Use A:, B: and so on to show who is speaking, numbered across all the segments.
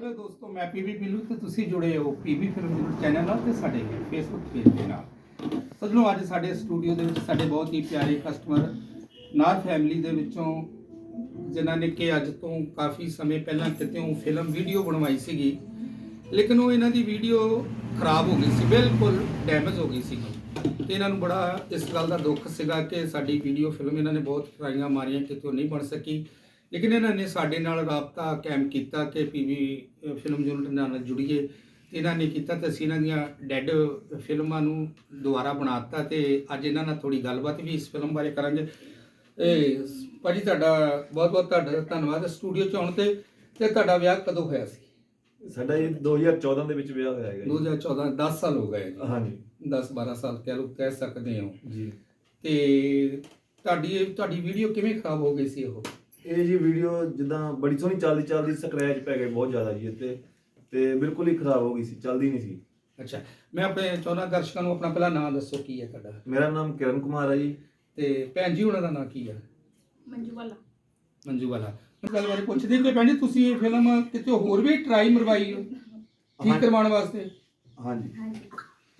A: Hello ਦੋਸਤੋ, ਮੈਂ PV ਪਿੱਲੂ ਤੇ ਤੁਸੀਂ ਜੁੜੇ ਹੋ ਪੀਵੀ ਫਿਲਮ ਜ਼ਰੂਰ ਚੈਨਲ ਨਾਲ ਤੇ ਸਾਡੇ ਫੇਸਬੁੱਕ ਪੇਜ ਦੇ ਨਾਲ। ਸੱਜਣੋ, ਅੱਜ ਸਾਡੇ ਸਟੂਡੀਓ ਦੇ ਵਿੱਚ ਸਾਡੇ ਬਹੁਤ ਹੀ ਪਿਆਰੇ ਕਸਟਮਰ ਨਾਰ ਫੈਮਿਲੀ ਦੇ ਵਿੱਚੋਂ, ਜਿਨ੍ਹਾਂ ਨੇ ਕਿ ਅੱਜ ਤੋਂ ਕਾਫੀ ਸਮੇਂ ਪਹਿਲਾਂ ਕਿਤੇੋਂ ਫਿਲਮ ਵੀਡੀਓ ਬਣਵਾਈ ਸੀਗੀ, ਲੇਕਿਨ ਉਹ ਇਹਨਾਂ ਦੀ ਵੀਡੀਓ ਖਰਾਬ ਹੋ ਗਈ ਸੀ, ਬਿਲਕੁਲ ਡੈਮੇਜ ਹੋ ਗਈ ਸੀਗੀ। ਤੇ ਇਹਨਾਂ ਨੂੰ ਬੜਾ ਇਸ ਗੱਲ ਦਾ ਦੁੱਖ ਸੀਗਾ ਕਿ ਸਾਡੀ ਵੀਡੀਓ ਫਿਲਮ ਇਹਨਾਂ ਨੇ ਬਹੁਤ ਟਰਾਈਆਂ ਮਾਰੀਆਂ, ਕਿਤੇ ਉਹ ਨਹੀਂ ਬਣ ਸਕੀ। ਲੇਕਿਨ ਇਹਨਾਂ ਨੇ ਸਾਡੇ ਨਾਲ ਰਾਬਤਾ ਕਾਇਮ ਕੀਤਾ ਕਿ ਪੀਵੀ ਫਿਲਮ ਯੂਨਿਟ ਨਾਲ ਜੁੜੀਏ। ਇਹਨਾਂ ਨੇ ਕੀਤਾ ਤੇ ਅਸੀਂ ਇਹਨਾਂ ਦੀਆਂ ਡੈੱਡ ਫਿਲਮਾਂ ਨੂੰ ਦੁਬਾਰਾ ਬਣਾਤਾ ਤੇ ਅੱਜ ਇਹਨਾਂ ਨਾਲ ਥੋੜੀ ਗੱਲਬਾਤ ਵੀ ਇਸ ਫਿਲਮ ਬਾਰੇ ਕਰਾਂਗੇ। ਇਹ ਭਾਜੀ ਤੁਹਾਡਾ ਬਹੁਤ ਬਹੁਤ ਤੁਹਾਡਾ ਧੰਨਵਾਦ। ਸਟੂਡੀਓ ਚ ਆਉਣ ਤੇ ਤੇ ਤੁਹਾਡਾ ਵਿਆਹ ਕਦੋਂ ਹੋਇਆ ਸੀ?
B: ਸਾਡਾ ਇਹ 2014 ਦੇ ਵਿੱਚ ਵਿਆਹ ਹੋਇਆ ਹੈਗਾ
A: 2014 10 ਸਾਲ ਹੋ ਗਏ
B: ਜੀ। ਹਾਂਜੀ।
A: 10 12 ਸਾਲ ਕਹਿ ਲਓ ਕਹਿ ਸਕਦੇ ਹੋ।
B: ਜੀ।
A: ਤੇ ਤੁਹਾਡੀ ਤੁਹਾਡੀ ਵੀਡੀਓ ਕਿਵੇਂ ਖਰਾਬ ਹੋ ਗਈ ਸੀ ਉਹ?
B: ਇਹ ਜੀ ਵੀਡੀਓ ਜਿੱਦਾਂ ਬੜੀ ਸੋਹਣੀ ਚੱਲਦੀ ਚੱਲਦੀ ਸਕ੍ਰੈਚ ਪੈ ਗਏ ਬਹੁਤ ਜ਼ਿਆਦਾ ਜੀ ਤੇ ਤੇ ਬਿਲਕੁਲ ਹੀ ਖਰਾਬ ਹੋ ਗਈ ਸੀ ਚੱਲਦੀ ਨਹੀਂ ਸੀ।
A: ਅੱਛਾ ਮੈਂ ਆਪਣੇ ਚੌਨਾ ਦਰਸ਼ਕਾਂ ਨੂੰ ਆਪਣਾ ਪਹਿਲਾ ਨਾਮ ਦੱਸੋ ਕੀ ਹੈ ਤੁਹਾਡਾ?
B: ਮੇਰਾ ਨਾਮ ਕਿਰਨ ਕੁਮਾਰ ਹੈ ਜੀ।
A: ਤੇ ਭੈਣ ਜੀ ਉਹਨਾਂ ਦਾ ਨਾਂ ਕੀ ਹੈ
C: ਮੰਜੂ ਵਾਲਾ।
A: ਮੰਜੂ ਵਾਲਾ। ਮੈਂ ਗੱਲ ਬਾਰੇ ਪੁੱਛਦੀ ਕਿ ਭੈਣ ਜੀ ਤੁਸੀਂ ਇਹ ਫਿਲਮ ਕਿਤੇ ਹੋਰ ਵੀ ਟਰਾਈ ਮਰਵਾਈ ਹੋ? ਠੀਕ। ਕਰਵਾਉਣ ਵਾਸਤੇ?
B: ਹਾਂਜੀ।
C: ਹਾਂਜੀ।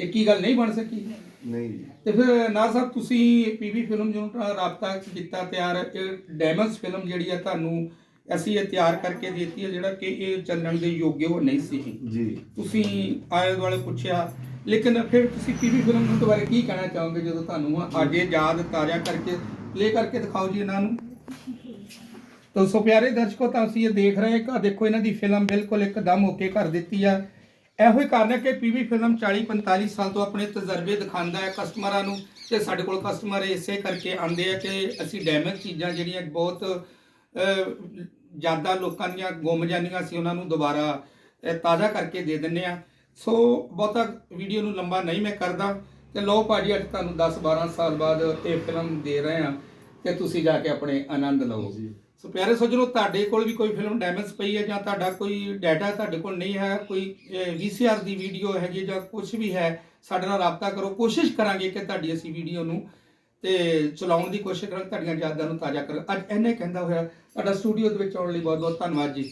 A: ਤੇ ਕੀ ਗੱਲ ਨਹੀਂ ਬਣ ਸਕੀ?
B: ਨਹੀਂ ਜੀ।
A: ਤੇ ਫਿਰ ਨਾ ਸਾਹਿਬ ਤੁਸੀਂ ਪੀਵੀ ਫਿਲਮ ਨਾਲ ਰਾਬਤਾ ਕੀਤਾ ਤਿਆਰ ਇਹ ਡੈਮਸ ਫਿਲਮ ਜਿਹੜੀ ਹੈ ਤੁਹਾਨੂੰ ਅਸੀਂ ਇਹ ਤਿਆਰ ਕਰਕੇ ਦਿੱਤੀ ਹੈ ਜਿਹੜਾ ਕਿ ਇਹ ਚੱਲਣ ਦੇ ਯੋਗ ਉਹ ਨਹੀਂ ਸੀ।
B: ਜੀ।
A: ਤੁਸੀਂ ਆਲੇ ਦੁਆਲੇ ਪੁੱਛਿਆ ਲੇਕਿਨ ਫਿਰ ਤੁਸੀਂ ਪੀਵੀ ਫਿਲਮ ਨੂੰ ਦੁਬਾਰਾ ਕੀ ਕਹਿਣਾ ਚਾਹੋਗੇ ਜਦੋਂ ਤੁਹਾਨੂੰ ਅੱਜ ਇਹ ਯਾਦ ਤਾਜ਼ਾ ਕਰਕੇ ਪਲੇ ਕਰਕੇ ਦਿਖਾਓ ਜੀ ਇਹਨਾਂ ਨੂੰ? ਤਾਂ ਸੋ ਪਿਆਰੇ ਦਰਸ਼ਕੋ ਤਾਂ ਅਸੀਂ ਇਹ ਦੇਖ ਰਹੇ ਹਾਂ ਕਿ ਦੇਖੋ ਇਹਨਾਂ ਦੀ ਫਿਲਮ ਬਿਲਕੁਲ ਇੱਕਦਮ ਓਕੇ ਕਰ ਦਿੱਤੀ ਆ। ਇਹੋ ਹੀ ਕਾਰਨ ਹੈ ਕਿ ਪੀਵੀ ਫਿਲਮ 40 45 ਸਾਲ ਤੋਂ ਆਪਣੇ ਤਜਰਬੇ ਦਿਖਾਉਂਦਾ ਹੈ ਕਸਟਮਰਾਂ ਨੂੰ ਤੇ ਸਾਡੇ ਕੋਲ ਕਸਟਮਰ ਇਸੇ ਕਰਕੇ ਆਉਂਦੇ ਆ ਕਿ ਅਸੀਂ ਡੈਮੇਜ ਚੀਜ਼ਾਂ ਜਿਹੜੀਆਂ ਬਹੁਤ ਜ਼ਿਆਦਾ ਲੋਕਾਂ ਦੀਆਂ ਗੁੰਮ ਜਾਂਦੀਆਂ ਸੀ ਉਹਨਾਂ ਨੂੰ ਦੁਬਾਰਾ ਤਾਜ਼ਾ ਕਰਕੇ ਦੇ ਦਿੰਨੇ ਆ। ਸੋ ਬਹੁਤਾ ਵੀਡੀਓ ਨੂੰ ਲੰਬਾ ਨਹੀਂ ਮੈਂ ਕਰਦਾ ਤੇ ਲਓ ਭਾਜੀ, ਅੱਜ ਤੁਹਾਨੂੰ 10 12 ਸਾਲ ਬਾਅਦ ਇਹ ਫਿਲਮ ਦੇ ਰਹੇ ਆ ਤੇ ਤੁਸੀਂ ਜਾ ਕੇ ਆਪਣੇ ਆਨੰਦ ਲਓ।
B: ਜੀ।
A: ਸੋ ਪਿਆਰੇ ਸੱਜਣੋ ਤੁਹਾਡੇ ਕੋਲ ਵੀ ਕੋਈ ਫਿਲਮ ਡੈਮੇਜ ਪਈ ਹੈ ਜਾਂ ਤੁਹਾਡਾ ਕੋਈ ਡਾਟਾ ਤੁਹਾਡੇ ਕੋਲ ਨਹੀਂ ਹੈ? ਕੋਈ ਵੀਸੀਆਰ ਦੀ ਵੀਡੀਓ ਹੈਗੀ ਜਾਂ ਕੁਝ ਵੀ ਹੈ, ਸਾਡੇ ਨਾਲ ਰਾਬਤਾ ਕਰੋ। ਕੋਸ਼ਿਸ਼ ਕਰਾਂਗੇ ਕਿ ਤੁਹਾਡੀ ਅਸੀਂ ਵੀਡੀਓ ਨੂੰ, ਤੇ ਚਲਾਉਣ ਦੀ ਕੋਸ਼ਿਸ਼ ਕਰਾਂਗੇ, ਤੁਹਾਡੀਆਂ ਯਾਦਾਂ ਨੂੰ ਤਾਜ਼ਾ ਕਰ ਅੱਜ ਇਹਨੇ ਕਹਿੰਦਾ ਹੋਇਆ, ਤੁਹਾਡਾ ਸਟੂਡੀਓ ਦੇ ਵਿੱਚ ਆਉਣ ਲਈ ਬਹੁਤ ਬਹੁਤ ਧੰਨਵਾਦ ਜੀ।